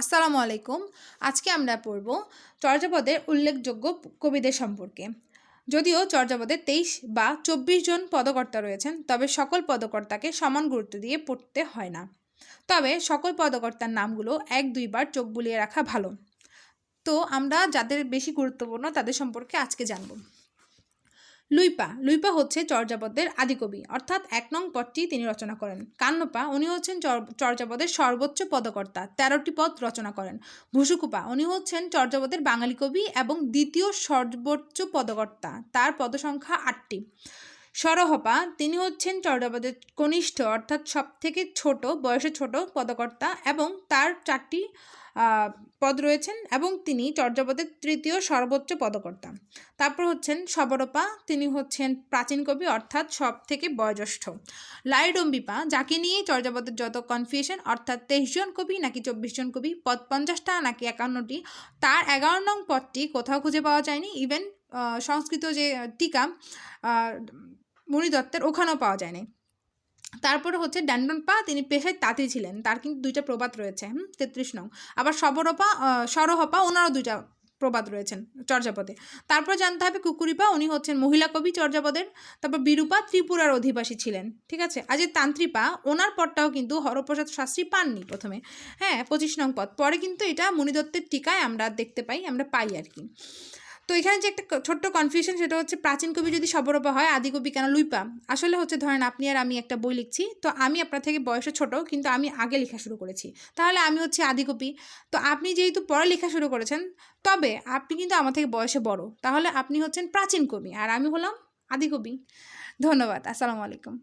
আসসালামু আলাইকুম। আজকে আমরা পড়ব চর্যাপদের উল্লেখযোগ্য কবিদের সম্পর্কে। যদিও চর্যাপদে তেইশ বা চব্বিশ জন পদকর্তা রয়েছেন, তবে সকল পদকর্তাকে সমান গুরুত্ব দিয়ে পড়তে হয় না। তবে সকল পদকর্তার নামগুলো এক দুইবার চোখ বুলিয়ে রাখা ভালো। তো আমরা যাদের বেশি গুরুত্বপূর্ণ তাদের সম্পর্কে আজকে জানব। লুইপা লুইপা হচ্ছে চর্যাপদের আদিকবি। অর্থাৎ এক নং পদটি তিনি রচনা করেন। কান্নপা উনি হচ্ছেন চর- চর্যাপদের সর্বোচ্চ পদকর্তা। তেরোটি পদ রচনা করেন। ভুসুকুপা উনি হচ্ছেন চর্যাপদের বাঙালি কবি এবং দ্বিতীয় সর্বোচ্চ পদকর্তা। তার পদসংখ্যা আটটি। সরহপা, তিনি হচ্ছেন চর্যাপদের কনিষ্ঠ, অর্থাৎ সব থেকে ছোট, বয়সে ছোট পদকর্তা এবং তার চারটি পদ রয়েছেন এবং তিনি চর্যাপদের তৃতীয় সর্বোচ্চ পদকর্তা। তারপর হচ্ছেন সবরপা, তিনি হচ্ছেন প্রাচীন কবি, অর্থাৎ সব থেকে বয়োজ্যেষ্ঠ। লাইডম্বিপা, যাকে নিয়েই চর্যাপদের যত কনফিউশন অর্থাৎ তেইশ জন কবি নাকি চব্বিশ জন কবি, পদ পঞ্চাশটা নাকি একান্নটি, তার এগারো নং পদটি কোথাও খুঁজে পাওয়া যায়নি। ইভেন সংস্কৃত যে, টিকা আহ, মুনি দত্তের ওখানেও পাওয়া যায়নি। তারপরে হচ্ছে ড্যান্ডন পা তিনি পেশায় তাঁতি ছিলেন। তার কিন্তু দুইটা প্রবাদ রয়েছে হুম তেত্রিশ নং। আবার সবরপা সরহপা ওনারও দুইটা প্রবাদ রয়েছেন চর্যাপদে। তারপর জানতে হবে কুকুরিপা উনি হচ্ছেন মহিলা কবি চর্যাপদের। তারপর বিরূপা ত্রিপুরার অধিবাসী ছিলেন ঠিক আছে? আর এই তান্ত্রিপা ওনার পদটাও কিন্তু হরপ্রসাদ শাস্ত্রী পাননি প্রথমে। হ্যাঁ পঁচিশ নং পদ। পরে কিন্তু এটা মণিদত্তের টিকায় আমরা দেখতে পাই আমরা পাই আর কি। তো এখানে যে একটা ছোট্ট কনফিউশন সেটা হচ্ছে প্রাচীন কবি যদি সবরপা হয়, আদি কবি কেন লুইপা? আসলে হচ্ছে ধরেন আপনি আর আমি একটা বই লিখছি, তো আমি আপনার থেকে বয়সে ছোট, কিন্তু আমি আগে লেখা শুরু করেছি। তাহলে আমি হচ্ছে আদি কবি। তো আপনি যেহেতু পরে লেখা শুরু করেছেন, তবে আপনি কিন্তু আমার থেকে বয়সে বড়। তাহলে আপনি হচ্ছেন প্রাচীন কবি, আর আমি হলাম আদি কবি। ধন্যবাদ, আসসালামু আলাইকুম।